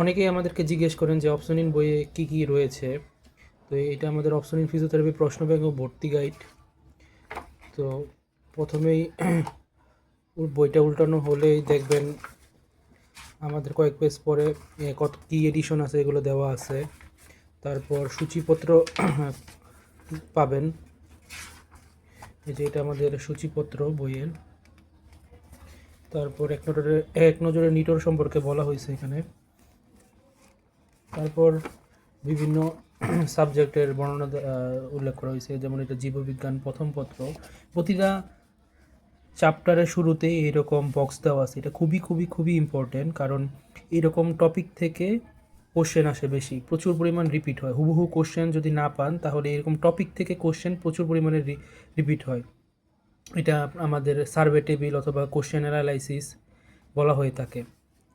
অনেকেই আমাদেরকে জিজ্ঞেস করেন যে অপশনিন বইয়ে কি কি রয়েছে। তো এটা আমাদের অপশনিন ফিজিওথেরাপি প্রশ্ন ব্যাংক ও ভর্তি গাইড তো প্রথমেই বইটা উল্টানো হলেই দেখবেন আমাদের কয়েক পেজ পরে কত, কী এডিশন আছে এগুলো দেওয়া আছে। তারপর সূচিপত্র পাবেন। এই যে এটা আমাদের সূচিপত্র বইয়ের। তারপর এক নজরে এক নজরে নিটোর সম্পর্কে বলা হয়েছে এখানে। তারপর বিভিন্ন সাবজেক্টের বর্ণনা উল্লেখ করা হয়েছে। যেমন এটা জীববিজ্ঞান প্রথম পত্র। প্রতিটা চ্যাপ্টারের শুরুতেই এরকম বক্স দেওয়া আছে। এটা খুবই খুবই খুবই ইম্পর্টেন্ট কারণ এরকম টপিক থেকে কোশ্চেন আসে বেশি। প্রচুর পরিমাণ রিপিট হয়। হুবহু কোশ্চেন যদি না পান, তাহলে এরকম টপিক থেকে কোশ্চেন প্রচুর পরিমাণে রিপিট হয়। এটা আমাদের সার্ভে টেবিল অথবা কোশ্চেন অ্যানালাইসিস বলা হয়ে থাকে।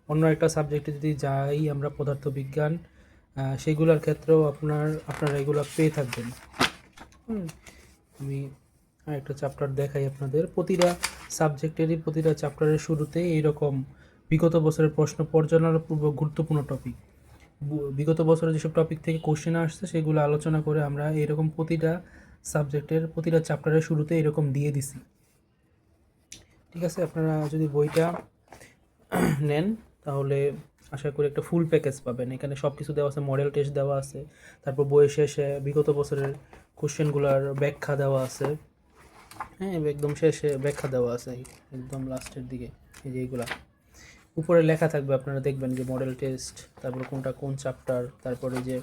অন্য একটা সাবজেক্টে যদি যাই আমরা পদার্থবিজ্ঞান সেগুলোর ক্ষেত্রেও আপনার, আপনারা এগুলো পেয়ে থাকবেন। আমি একটা চ্যাপ্টার দেখাই আপনাদের। প্রতিটা সাবজেক্টেরই প্রতিটা চ্যাপ্টারের শুরুতে এইরকম বিগত বছরের প্রশ্ন পর্যালোচনার পূর্ব গুরুত্বপূর্ণ টপিক বিগত বছরে যেসব টপিক থেকে কোশ্চেন আসছে, সেগুলো আলোচনা করে আমরা এরকম প্রতিটা সাবজেক্টের প্রতিটা চ্যাপ্টারের শুরুতে এরকম দিয়ে দিছি। ঠিক আছে, আপনারা যদি বইটা নেন তাহলে আশা করি একটা ফুল প্যাকেজ পাবেন। এখানে সব কিছু দেওয়া আছে মডেল টেস্ট দেওয়া আছে, তারপর বইয়ের শেষে বিগত বছরের কোশ্চেনগুলোর ব্যাখ্যা দেওয়া আছে। হ্যাঁ একদম শেষে ব্যাখ্যা দেওয়া আছে একদম লাস্টের দিকে, এই যে এইগুলা উপরে লেখা থাকবে, আপনারা দেখবেন যে মডেল টেস্ট তারপর কোনটা কোন চ্যাপ্টার তারপরে যে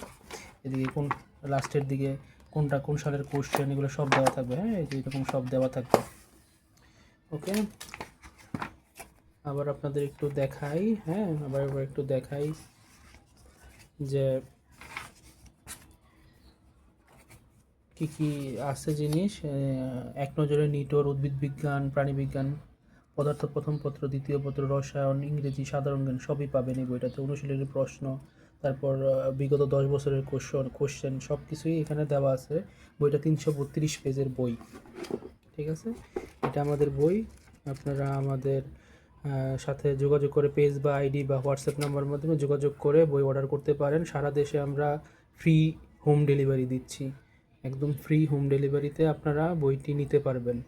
এদিকে কোন লাস্টের দিকে কোনটা কোন সালের কোশ্চেন এগুলো সব দেওয়া থাকবে। হ্যাঁ এরকম সব দেওয়া থাকবে। ওকে আবার আপনাদের একটু দেখাই হ্যাঁ আবার আবার একটু দেখাই যে কি কি আছে জিনিস এক নজরে নিটোর উদ্ভিদ বিজ্ঞান, প্রাণী বিজ্ঞান, পদার্থ প্রথম পত্র, দ্বিতীয় পত্র, রসায়ন, ইংরেজি, সাধারণ জ্ঞান, সবই পাবেন এই বইটাতে, অনুশীলনের প্রশ্ন, তারপর বিগত দশ বছরের কোশ্চেন কোশ্চেন সব কিছুই এখানে দেওয়া আছে, বইটা তিনশো বত্রিশ পেজের বই, ঠিক আছে? এটা আমাদের বই, আপনারা আমাদের সাথে যোগাযোগ করে পেজ বা আইডি বা হোয়াটসঅ্যাপ নাম্বারের মাধ্যমে যোগাযোগ করে বই অর্ডার করতে পারেন। সারা দেশে আমরা ফ্রি হোম ডেলিভারি দিচ্ছি। একদম ফ্রি হোম ডেলিভারিতে আপনারা বইটি নিতে পারবেন।